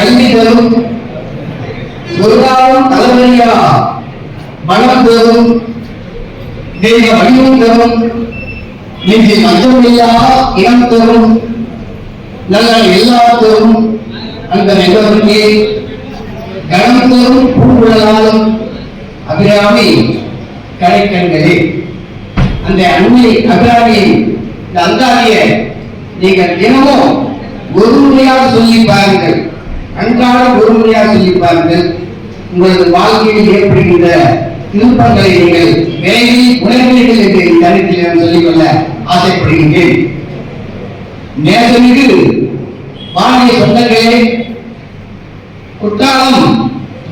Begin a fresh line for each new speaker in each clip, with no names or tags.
கல்வி தரும் பொருளாதாரம் தலைவலியா மனம் தரும் தெய்வ வடிவம் தரும் நெஞ்சு மஞ்சமில்லா இனம் தரும் நல்ல எல்லா தரும். அந்த நிகழ்வுக்கு கணம் தரும் பூங்குழலாலும் அபிராமி கடைக்கண்களே அந்த அன்னை அபிராமி இந்த அந்தாதிய நீங்கள் தினமும் ஒரு முறையாக சொல்லி பாருங்கள். அன்றாடம் ஒரு முறையாக சொல்லி பாருங்கள். உங்களது வாழ்க்கையில் ஏற்படுகின்ற திருப்பங்களை நீங்கள் வேலையில் உணர்வீர்கள் என்று இந்த நேரத்தில் நான் சொல்லிக்கொள்ள ஆசைப்படுகின்றேன். நேசமிகு வாணிய சொந்தங்களே குற்றாலம்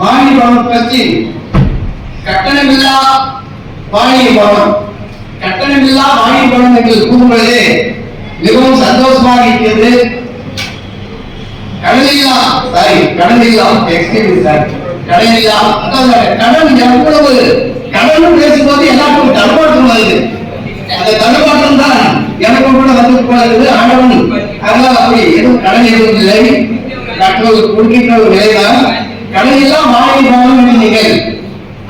வாணி பவன் கட்டணமில்லா வாணி பவன் கட்டணமில்லா வாணி பவன் என்று கூறும்பொழுது மிகவும் சந்தோஷமாக இருக்கிறது. கடனில்லா சாரி கடனில்லா எக்ஸ்கியூஸ் சார் கடனில்லா கடன் எவ்வளவு? கடன் பேசும்போது எல்லாருக்கும் தடுமாற்றம் வருது. அந்த தடுமாற்றம் தான் எனக்கு கூட வந்து போகிறது ஆண்டவன். அதனால் அப்படி எதுவும் கடன் எதுவும் இல்லை. மற்றவர்கள் கொடுக்கின்ற ஒரு நிலைதான் கடன் எல்லாம் வாழை போகணும் நீங்கள்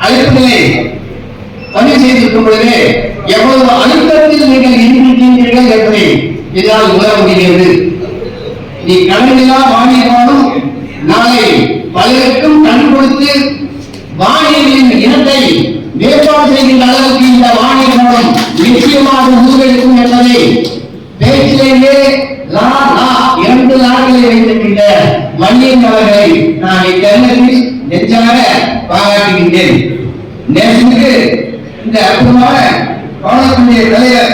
அழைப்பதில்லை பதிவு செய்திருக்கும் பொழுது எவ்வளவு அழுத்தத்தில் நீங்கள் இருக்கின்றீர்கள் என்பதை உணர முடிகிறது. நீ கடனெல்லாம் வாங்கினாலும் நாளை பலருக்கும் கண் கொடுத்து வாணியர்களின் இனத்தை மேற்பாடு செய்கின்ற அளவுக்கு இந்த வாணியர் மூலம் நிச்சயமாக ஊர்களுக்கும் என்பதை பேச்சிலேயே லா லா இரண்டு லாக்களை வைத்திருக்கின்ற மணியன் அவர்களை நான் இத்தருணத்தில் நெஞ்சாக பாராட்டுகின்றேன். நேசனுக்கு இந்த அற்புதமான பாடக்கூடிய தலைவர்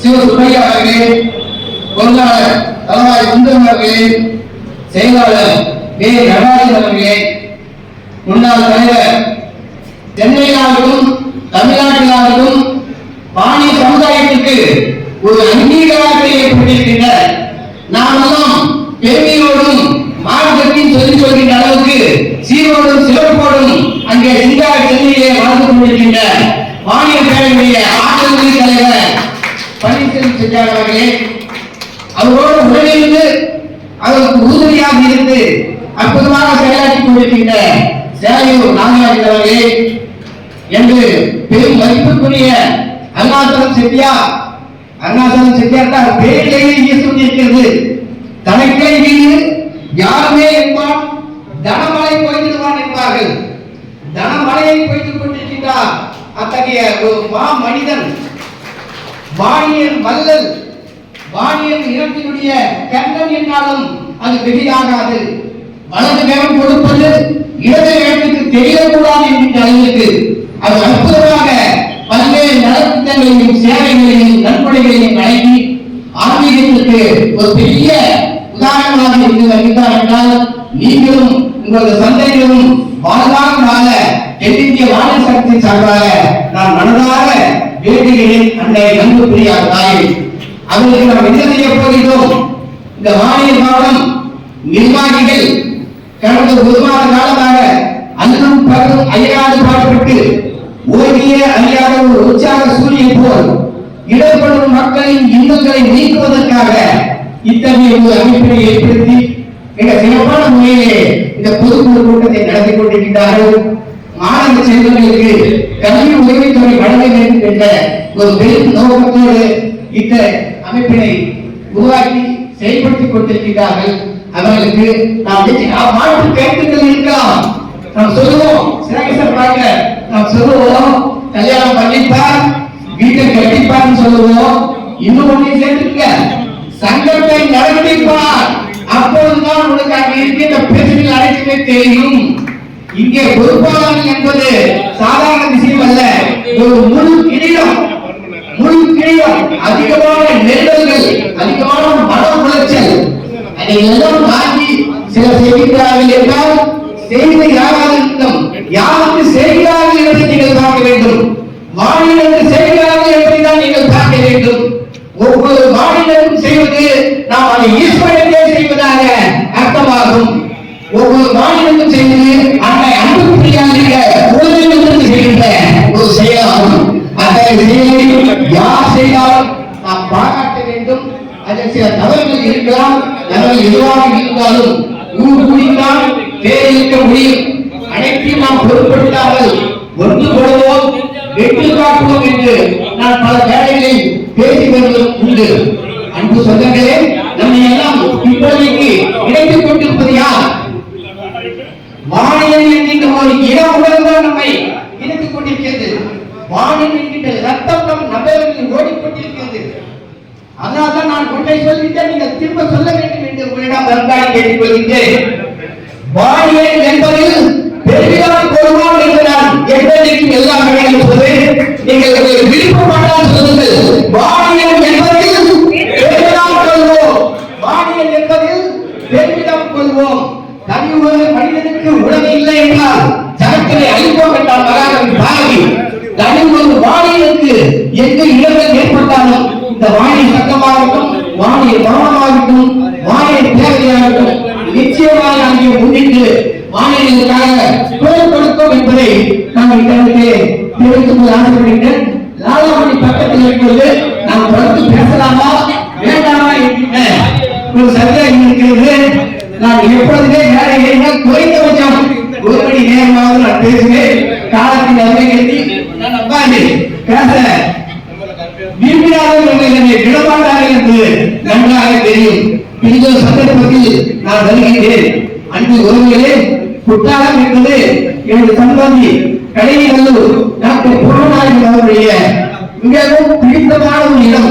சிவ சுப்பையா அவர்களே பொருளாளர் தலவாய் சுந்தரம் அவர்களே செயலாளர் வே. நடராஜன் அவர்களே முன்னாள் தலைவர் சென்னையிலாகட்டும் தமிழ்நாட்டிலாகட்டும் பாணி சமுதாயத்திற்கு ஒரு அங்கீகாரத்தை ஏற்பட்டிருக்கின்ற நாமெல்லாம் பெருமையோடும் மார்க்கத்தையும் சொல்லிக் கொள்கின்ற அளவுக்கு சீரோடும் சிறப்போடும் அங்கே சிங்கார சென்னையிலே வாழ்ந்து கொண்டிருக்கின்ற மாநில பேரவையுடைய ஆற்றல் தலைவர் பன்னீர்செல்வம் செஞ்சார் அவர்களே அவரோடு உடனிருந்து அவருக்கு உறுதுணையாக இருந்து அற்புதமாக செயலாற்றிக் கொண்டிருக்கின்ற சேலையூர் நாகராஜன் அவர்களே என்று பெரும் மதிப்புக்குரிய அருணாச்சலம் செட்டியார் அருணாச்சலம் செட்டியார் தான் பேரிலேயே இங்கே சொல்லியிருக்கிறது தனக்கே மீது யாருமே என்பான் தனமலை போய்விடுவான் என்பார்கள். தனமலையை போய்த்துக் கொண்டிருக்கின்றார் அத்தகைய ஒரு மா மனிதன் வாணியன் மல்லல் வானியல் இனத்தினுடைய கண்ணன் என்றாலும் அது வெளியாகாது. வலது கரம் கொடுப்பது இடது கரத்துக்கு தெரியக்கூடாது என்கின்ற அளவிற்கு அது அற்புதமாக பல்வேறு நலத்திட்டங்களையும் சேவைகளையும் நன்கொடைகளையும் வழங்கி ஆன்மீகத்திற்கு ஒரு பெரிய உதாரணமாக இருந்து வருகிறார் என்றால் நீங்களும் உங்களது சந்தைகளும் வாழ்வாக வாழ தென்னிந்திய வாழை சக்தி சார்பாக நான் மனதாக வேண்டுகிறேன் அன்னை பிரியார் தாயை. அவர்களுக்கு நாம் என்ன செய்ய போகிறோம் இந்த வாணிய காலம் நிர்வாகிகள் கடந்த ஒரு மாத காலமாக அன்றும் பகலும் அயராது பாடுபட்டு ஓடிய அறியாத ஒரு உற்சாக சூரியன் போல் இடப்படும் மக்களின் இன்னங்களை நீக்குவதற்காக இத்தகைய ஒரு அமைப்பினை ஏற்படுத்தி மிக சிறப்பான முறையிலே இந்த பொதுக்குழு கூட்டத்தை நடத்தி கொண்டிருக்கிறார்கள் மாணவ செல்வங்களுக்கு கல்வி உதவித்தொகை வழங்க வேண்டும் என்ற ஒரு பெரும் நோக்கத்தோடு இந்த அமைப்பினை உருவாக்கி செயல்படுத்திக் கொண்டிருக்கிறார்கள் அவர்களுக்கு நாம் மாற்று கருத்துக்கள் இருக்கலாம். நாம் சொல்லுவோம் சிறகேசர் பார்க்க நாம் சொல்லுவோம் கல்யாணம் பண்ணிப்பார் வீட்டை கட்டிப்பார்னு சொல்லுவோம். இன்னும் ஒன்றையும் சேர்த்துக்க சங்கத்தை நடத்திப்பார் அப்போதுதான் உனக்கு அங்கே இருக்கின்ற பிரச்சனைகள் அனைத்துமே தெரியும். இங்கே பொறுப்பாளர்கள் என்பது சாதாரண விஷயம் அல்ல. ஒரு முழு கிரீடம். முழு அதிகமான நெருடல்கள் அதிகமான மன உளைச்சல் அதை தாண்டி என்றால் யாராக இருக்கும் யார் வேண்டும். அதில் சில தவறுகள் இருக்கலாம் தவறு எதுவாக இருந்தாலும் ஊர் குடித்தான் தேர்தலிக்க முடியும். அனைத்தையும் நாம் பொருட்படுத்தாமல் ஒன்று கொள்வோம் வெற்றி காட்டுவோம் என்று நான் பல வேலைகளில் பேசி வருவதும் உண்டு. அன்பு சொந்தங்களே நம்மை எல்லாம் இப்போதைக்கு இணைத்துக் கொண்டிருப்பது யார்? மாநிலங்களில் நீங்கள் ஒரு இட உணர்வுதான் நம்மை இணைத்துக் கொண்டிருக்கிறது வானிலை என்கின்ற ரத்தம் நம் நபர்களில் ஓடிக்கொண்டிருக்கிறது அதனால்தான் நான் ஒன்றை சொல்லிவிட்டேன் நீங்கள் திரும்ப சொல்ல வேண்டும் என்று உங்களிடம் வருந்தாய் கேட்டுக்கொள்கின்றேன். வானியல் என்பதில் கொள்வோம் என்று நான் எல்லா வேலையும் நீங்கள் ஒரு விருப்பப்பட்டால் சொல்லுங்கள். வானியல் என்பதில் பெருமிதம் கொள்வோம். வானியல் என்பதில் பெருமிதம் கொள்வோம். தனி ஒரு மனிதனுக்கு உணவு இல்லை என்றால் சரக்கரை அழிப்போம் என்றால் மகாகவி பாரதி தனி ஒரு வானியலுக்காக குரல் கொடுக்கும் என்பதை நான் இதற்கு தெரிவித்துக் கொள்ள ஆசைப்படுகிறேன் லாலாமணி பக்கத்தில் இருக்கிறது நாம் தொடர்ந்து பேசலாமா? வேண்டாமா என்கின்ற ஒரு சந்தேகம் இருக்கிறது. நான் எப்பொழுதுமே வேலை ஏறினால் குறைந்தபட்சம் ஒரு மணி நேரமாவது நான் பேசுவேன். காலத்தின் அருமை கருதி நான் உட்கார்ந்து பேச. விரும்பினாலும் என்னை விடமாட்டார்கள் என்று நன்றாக தெரியும். இந்த சந்தர்ப்பத்தில் நான் வருகின்றேன் அன்பு உறவுகளே குற்றாலம் என்பது எனது சம்பந்தி கடைநல்லூர் டாக்டர் புறநாயகன் அவருடைய மிகவும் பிடித்தமான ஒரு இடம்.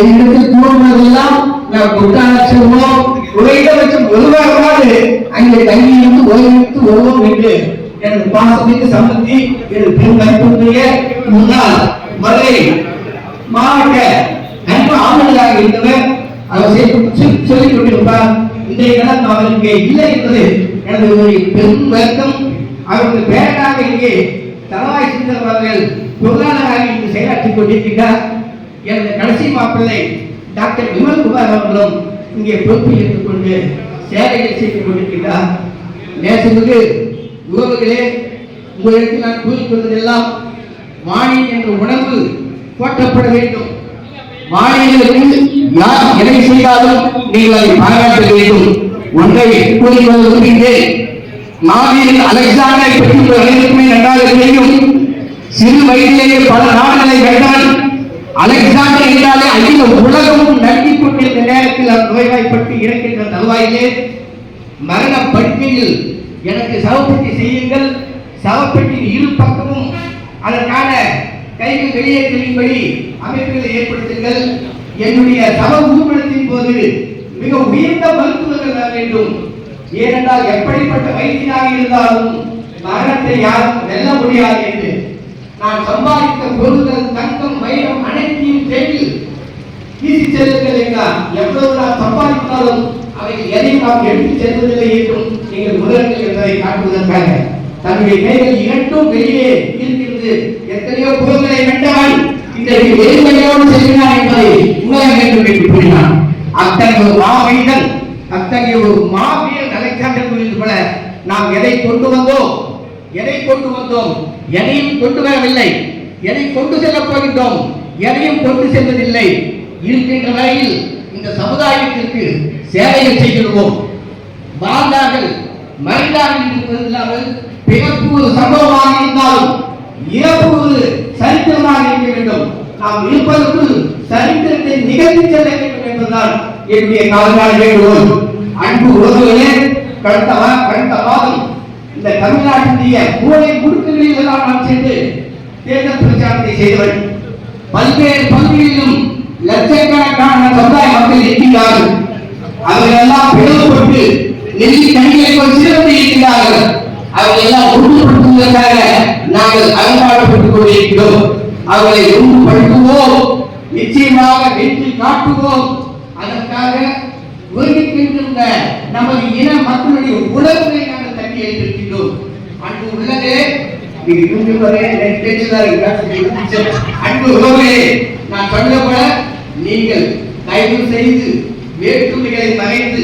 என்னிடத்தில் தோன்றுவதெல்லாம் நாம் குற்றாலம் செல்வோம். குறைந்தபட்சம் ஒரு வாரமாவது அங்கே தங்கியிருந்து ஓய்வெடுத்து வருவோம் என்று எனது பாசமிகு சம்பந்தி எனது பெருமதிப்புடைய முன்னாள் மதுரை மாவட்ட அன்பு ஆளுநராக இருந்தவர். அவர் சொல்லிக் கொண்டிருப்பார். இன்றைய நாள் அவர் இங்கே இல்லை என்பது எனது ஒரு பெரும் வருத்தம். அவருக்கு பேரனாக இங்கே தலவாய் சிந்தர் அவர்கள் பொருளாளராக இங்கு செயலாற்றிக் கொண்டிருக்கிறார். எனது கடைசி மாப்பிள்ளை டாக்டர் விமல் குமார் அவர்களும் இங்கே பொறுப்பில் இருந்து கொண்டு சேவைகள் செய்து கொண்டிருக்கிறார். நேசமிகு உறவுகளே உங்களுக்கு நான் கூறிக்கொள்வதெல்லாம் வாணி என்ற உணர்வு போற்றப்பட வேண்டும். வாணிகளுக்கு யார் எதை செய்தாலும் நீங்கள் அதை பாராட்ட வேண்டும். ஒன்றை கூறிக்கொள்ள விரும்புகிறேன் மாவீரன் அலெக்சாண்டரை பற்றி அனைவருக்குமே நன்றாக தெரியும். சிறு வயதிலேயே பல நாடுகளை வென்றான். அலெக்சாண்டர் என்றாலே அகில உலகமும் நன்றி கொண்டிருந்த நேரத்தில் அவர் நோய்வாய்ப்பட்டு இறக்கின்ற தருவாயிலே மரண படுக்கையில் எனக்கு சவப்பெட்டி செய்யுங்கள். சவப்பட்டியின் இரு பக்கமும் அதற்கான கைகள் வெளியே அமைப்புகளை ஏற்படுத்துங்கள். என்னுடைய சவ ஊர்வலத்தின் போது மிக உயர்ந்த மருத்துவர்கள் வர வேண்டும். ஏனென்றால் எப்படிப்பட்ட வைத்தியனாக இருந்தாலும் மரணத்தை யாரும் வெல்ல முடியாது என்று நான் சம்பாதித்த பொருள்கள் தங்கம் வைரம் அனைத்தையும் தேடி வீசி செல்லுங்கள் என்றால் எவ்வளவு நான் சம்பாதித்தாலும் அவைகள் எதையும் நாம் எடுத்து செல்வதில்லை என்றும் நீங்கள் முதல்கள் என்பதை காட்டுவதற்காக தன்னுடைய கைகள் இரண்டும் வெளியே இருக்கிறது எத்தனையோ பொருள்களை வென்றவன் இன்றைக்கு எதிர்மையோடு செல்கிறான் என்பதை உணர வேண்டும் என்று கூறினான் அத்தகைய ஒரு மாவீரன் அத்தகைய ஒரு மாவீரன் அலெக்சாண்டர் புரிந்து போல நாம் எதை கொண்டு வந்தோம்? எதை கொண்டு வந்தோம்? எதையும் கொண்டு வரவில்லை. எதை கொண்டு செல்லப் போகின்றோம்? எதையும் கொண்டு செல்வதில்லை. இருக்கின்ற வரையில் இந்த சமுதாயத்திற்கு சேவையை செய்கிறோம் வாழ்ந்தார்கள் மறைந்தார்கள் என்பது இல்லாமல் பிறப்பு ஒரு சம்பவமாக இருந்தாலும் இறப்பு ஒரு சரித்திரமாக இருக்க வேண்டும். நாம் இருப்பதற்கு சரித்திரத்தை நிகழ்த்தி செல்ல வேண்டும் என்பதுதான் என்னுடைய காலகால வேண்டுகோள். அன்பு உறவுகளே கடந்த கடந்த மாதம் இந்த தமிழ்நாட்டினுடைய மூலை முடுக்குகளில் எல்லாம் நான் சென்று தேர்தல் பிரச்சாரத்தை செய்தவன். பல்வேறு பகுதிகளிலும் லட்சக்கணக்கான சமுதாய மக்கள் இருக்கிறார்கள் அவர்கள் எல்லாம் பிளவுபட்டு நெல்லி கனிகளை போல் சிறப்பு இருக்கிறார்கள் அவர்கள் எல்லாம் ஒன்றுபடுத்துவதற்காக நாங்கள் அலங்காரப்பட்டுக் கொண்டிருக்கிறோம். அவர்களை ஒன்றுபடுத்துவோம். நிச்சயமாக வெற்றி காட்டுவோம். அதற்காக ஒருங்கிக்கின்ற நமது இன மக்களுடைய உணர்வை நாங்கள் தட்டி எழுப்பியிருக்கின்றோம் அன்பு உள்ளதே நீங்க இருந்து எனக்கு பேச்சுதான் அன்பு உறவுகளே நான் சொன்னது போல நீங்கள் தயவு செய்து வேற்றுமைகளை மறைந்து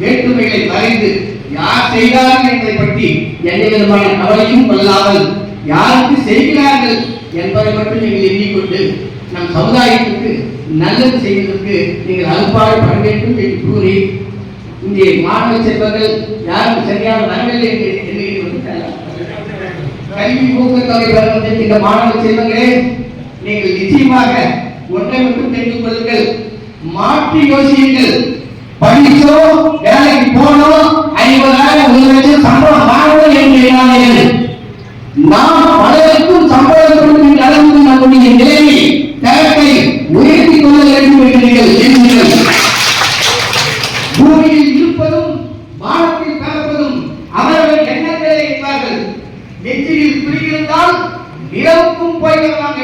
வேற்றுமைகளை மறைந்து யார் செய்தார்கள் என்பதை பற்றி எந்த விதமான கவலையும் கொள்ளாமல் யாருக்கு செய்கிறார்கள் என்பதை மட்டும் நீங்கள் எண்ணிக்கொண்டு நம் சமுதாயத்துக்கு நல்லது செய்வதற்கு நீங்கள் அல்பாடு பட வேண்டும் என்று கூறி இங்கே மாணவ செல்வங்கள் யாருக்கு சரியான நன்மையில் கல்வி ஊக்கத்தொகை பெற வந்திருக்கின்ற மாணவ செல்வங்களே நீங்கள் நிச்சயமாக ஒன்றை மட்டும் தெரிந்து கொள்ளுங்கள். மாற்றி யோசியுங்கள். படிச்சோம்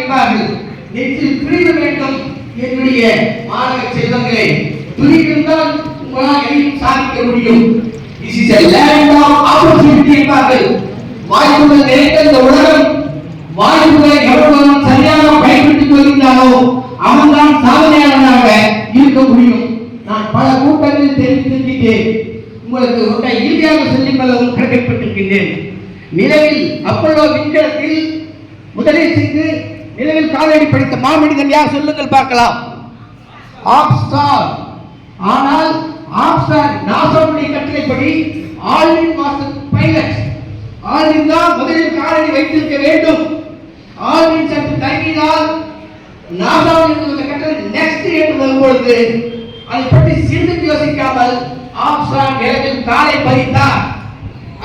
போய் வரலாம் நெற்றில் பிரிவு வேண்டும் என்னுடைய மாணவ செல்வங்களே பிரியிருந்தால் உங்களால் எதையும் சாதிக்க முடியும். This is a land of opportunity என்பார்கள். வாய்ப்புகள் நிறைந்த இந்த உலகம் வாய்ப்புகளை எவ்வளவு சரியாக பயன்படுத்திக் கொள்கின்றானோ அவன்தான் சாதனையாளனாக இருக்க முடியும். நான் பல கூட்டங்களில் தெரிவித்திருக்கின்றேன் உங்களுக்கு ஒன்றை இறுதியாக சொல்லிக் கொள்ளவும் கடமைப்பட்டிருக்கின்றேன் நிலவில் அப்பல்லோ விண்கலத்தில் முதலீட்டுக்கு நிலவில் காலடி படித்த மாமனிதன் யார் சொல்லுங்கள் பார்க்கலாம். ஆப்ஸ்டார். ஆனால் ஆப்ஸ்டார் நாசாவுடைய கட்டளைப்படி ஆல்வின் மாஸ்டர் பைலட் ஆல்வின் தான் முதலில் காலடி வைத்திருக்க வேண்டும். ஆல்வின் சற்று தங்கினால் நாசாவில் இருந்த கட்டளை நெக்ஸ்ட் என்று வரும்பொழுது அதை பற்றி சிந்தித்து யோசிக்காமல் ஆப்ஸ்டார் நிலவில் காலை பதித்தார்.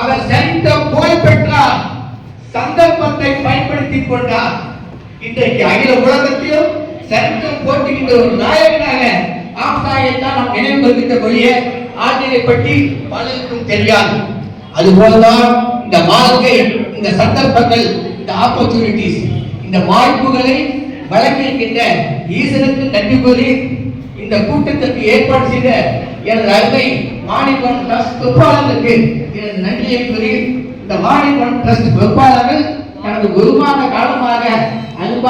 அவர் சரித்த போய் பெற்றார். சந்தர்ப்பத்தை பயன்படுத்திக் கொண்டார். இன்றைக்கு அகில உலகத்திலும் சரித்திரம் போட்டுகின்ற ஒரு நாயகனாக ஆப்சாயை தான் நாம் நினைவு வருகின்ற ஒழிய ஆண்டினை பற்றி பலருக்கும் தெரியாது. அதுபோலதான் இந்த வாழ்க்கை இந்த சந்தர்ப்பங்கள் இந்த ஆப்பர்ச்சுனிட்டிஸ் இந்த வாய்ப்புகளை வழங்கியிருக்கின்ற ஈசனுக்கு நன்றி கூறி இந்த கூட்டத்திற்கு ஏற்பாடு செய்த எனது அருமை மாணிக்கம் ட்ரஸ்ட் பொறுப்பாளர்களுக்கு எனது நன்றியை கூறி இந்த மாணிக்கம் ட்ரஸ்ட் பொறுப்பாளர்கள் எனது குருமான காலமாக அன்பா